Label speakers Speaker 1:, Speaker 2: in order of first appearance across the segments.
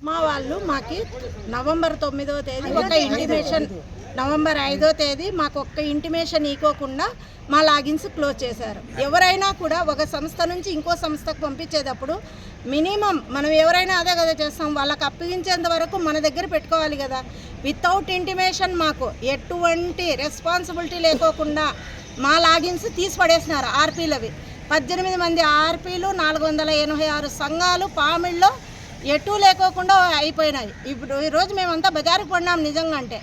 Speaker 1: మా వాళ్ళు మాకి నవంబర్ తొమ్మిదో తేదీ ఒక ఇంటిమేషన్ నవంబర్ ఐదో తేదీ మాకు ఒక్క ఇంటిమేషన్ ఇవ్వకుండా మా లాగిన్స్ క్లోజ్ చేశారు. ఎవరైనా కూడా ఒక సంస్థ నుంచి ఇంకో సంస్థకు పంపించేటప్పుడు మినిమం మనం ఎవరైనా అదే కదా చేస్తాం వాళ్ళకి అప్పగించేంత వరకు మన దగ్గర పెట్టుకోవాలి కదా. వితౌట్ ఇంటిమేషన్ మాకు ఎటువంటి రెస్పాన్సిబిలిటీ లేకోకుండా మా లాగిన్స్ తీసి పడేసినారు ఆర్పీలవి పద్దెనిమిది మంది ఆర్పీలు నాలుగు వందల ఎనభై ఆరు సంఘాలు పామిళ్ళలో ఎటు లేకోకుండా అయిపోయినాయి. ఇప్పుడు ఈరోజు మేమంతా బజారుకు పడినాం నిజంగా అంటే.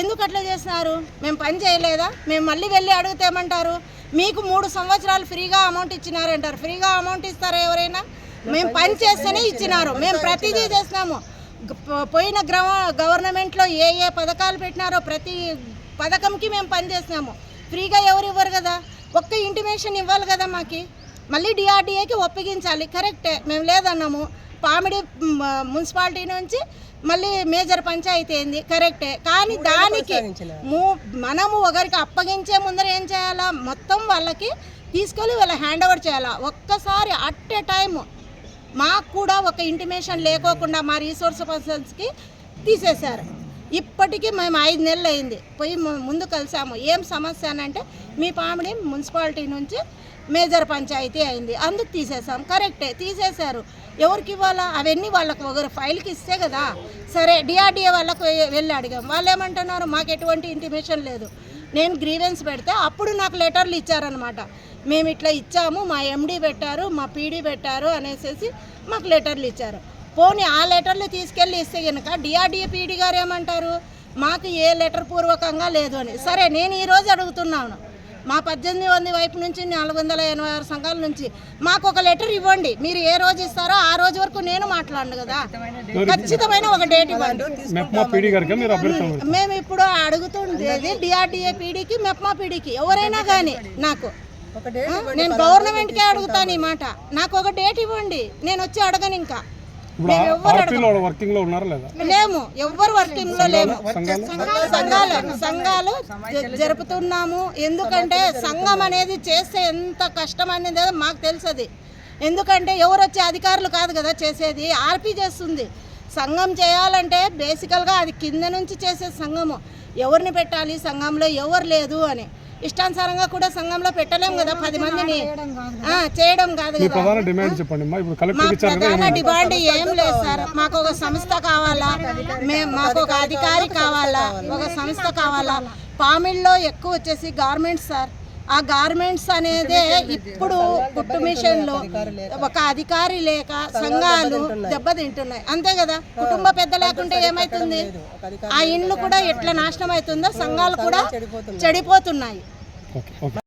Speaker 1: ఎందుకు అట్లా చేసినారు మేము పని చేయలేదా? మేము మళ్ళీ వెళ్ళి అడుగుతేమంటారు మీకు మూడు సంవత్సరాలు ఫ్రీగా అమౌంట్ ఇచ్చినారంటారు. ఫ్రీగా అమౌంట్ ఇస్తారా ఎవరైనా? మేము పని చేస్తేనే ఇచ్చినారు. మేము ప్రతిదీ చేసినాము పోయిన గ్రవ గవర్నమెంట్లో ఏ ఏ పథకాలు పెట్టినారో ప్రతి పథకంకి మేము పని చేసినాము ఫ్రీగా ఎవరు ఇవ్వరు కదా? ఒక్క ఇంటిమేషన్ ఇవ్వాలి కదా మాకి. మళ్ళీ డిఆర్డిఏకి ఒప్పగించాలి కరెక్టే. మేము లేదన్నాము. పామిడి మున్సిపాలిటీ నుంచి మళ్ళీ మేజర్ పంచాయతీ అయింది. కరెక్టే. కానీ దానికి మనము ఒకరికి అప్పగించే ముందర ఏం చేయాలా? మొత్తం వాళ్ళకి తీసుకెళ్ళి వాళ్ళ హ్యాండ్ ఓవర్ చేయాలా? ఒక్కసారి అట్ ఏ టైము మాకు కూడా ఒక ఇంటిమేషన్ లేకోకుండా మా రీసోర్స్ పర్సన్స్కి తీసేశారు. ఇప్పటికీ మేము ఐదు నెలలు అయింది పోయి ముందు కలిసాము. ఏం సమస్య అని అంటే మీ పామిడి మున్సిపాలిటీ నుంచి మేజర్ పంచాయతీ అయింది. అందుకు తీసేసాం కరెక్టే తీసేశారు. ఎవరికి ఇవ్వాలా? అవన్నీ వాళ్ళకి ఒకరు ఫైల్కి ఇస్తే కదా. సరే డిఆర్డిఏ వాళ్ళకు వెళ్ళి అడిగాం. వాళ్ళు ఏమంటున్నారు? మాకు ఎటువంటి ఇంటిమేషన్ లేదు. నేను గ్రీవెన్స్ పెడితే అప్పుడు నాకు లెటర్లు ఇచ్చారనమాట మేము ఇట్లా ఇచ్చాము మా ఎండీ పెట్టారు మా పీడీ పెట్టారు అనేసి మాకు లెటర్లు ఇచ్చారు. పోనీ ఆ లెటర్లు తీసుకెళ్ళి ఇస్తే కనుక డిఆర్డిఏ పీడీ గారు ఏమంటారు? మాకు ఏ లెటర్ పూర్వకంగా లేదు అని. సరే నేను ఈరోజు అడుగుతున్నాను. మా పద్దెనిమిది మంది వైపు నుంచి నాలుగు వందల ఎనభై ఆరు సంఘాల నుంచి మాకు ఒక లెటర్ ఇవ్వండి. మీరు ఏ రోజు ఇస్తారో ఆ రోజు వరకు నేను మాట్లాడను కదా. ఖచ్చితమైన ఒక డేట్ ఇవ్వండి.
Speaker 2: మెప్మా పీడీ గారికి మీరు అభ్యర్థం
Speaker 1: మేము. ఇప్పుడు అడుగుతుండేది డిఆర్డిఏ పీడీకి మెప్మా పీడీకి. ఎవరైనా కానీ నాకు. నేను గవర్నమెంట్కే అడుగుతాను ఈ మాట. నాకు ఒక డేట్ ఇవ్వండి. నేను వచ్చి అడగను ఇంకా.
Speaker 2: ఇప్పుడు వర్కింగ్లో ఉన్నారా లేదా?
Speaker 1: లేము ఎవ్వరు వర్కింగ్లో లేము. సంఘాలు? సంఘాలు జరుపుతున్నాము. ఎందుకంటే సంఘం అనేది చేస్తే ఎంత కష్టం అనేది మాకు తెలుసది. ఎందుకంటే ఎవరు వచ్చే అధికారులు కాదు కదా చేసేది ఆర్పీ చేస్తుంది. సంఘం చేయాలంటే బేసికల్గా అది కింద నుంచి చేసే సంఘము. ఎవరిని పెట్టాలి సంఘంలో ఎవరు లేదు అని. ఇష్టానుసారంగా కూడా సంఘంలో పెట్టలేము కదా పది మందిని. ఆ, చేయడం కాదు
Speaker 2: మీ
Speaker 1: కదా.
Speaker 2: ప్రధాన డిమాండ్ చెప్పండి ఇప్పుడు కలెక్టర్ ఇచ్చారు
Speaker 1: ప్రధాన డిమాండ్ ఏం లేదు సార్. మాకు ఒక సంస్థ కావాలా? మేము మాకు ఒక అధికారి కావాలా? ఒక సంస్థ కావాలా? పామిల్లో ఎక్కువ వచ్చేసి గార్మెంట్స్ సార్. ఆ గార్మెంట్స్ అనేదే ఇప్పుడు కుట్టు మిషన్లు ఒక అధికారి లేక సంఘాలు దెబ్బతింటున్నాయి. అంతే కదా? కుటుంబ పెద్ద లేకుంటే ఏమైతుంది? ఆ ఇండ్లు కూడా ఎట్లా నాశనం అవుతుందో సంఘాలు కూడా చెడిపోతున్నాయి.
Speaker 2: Okay okay.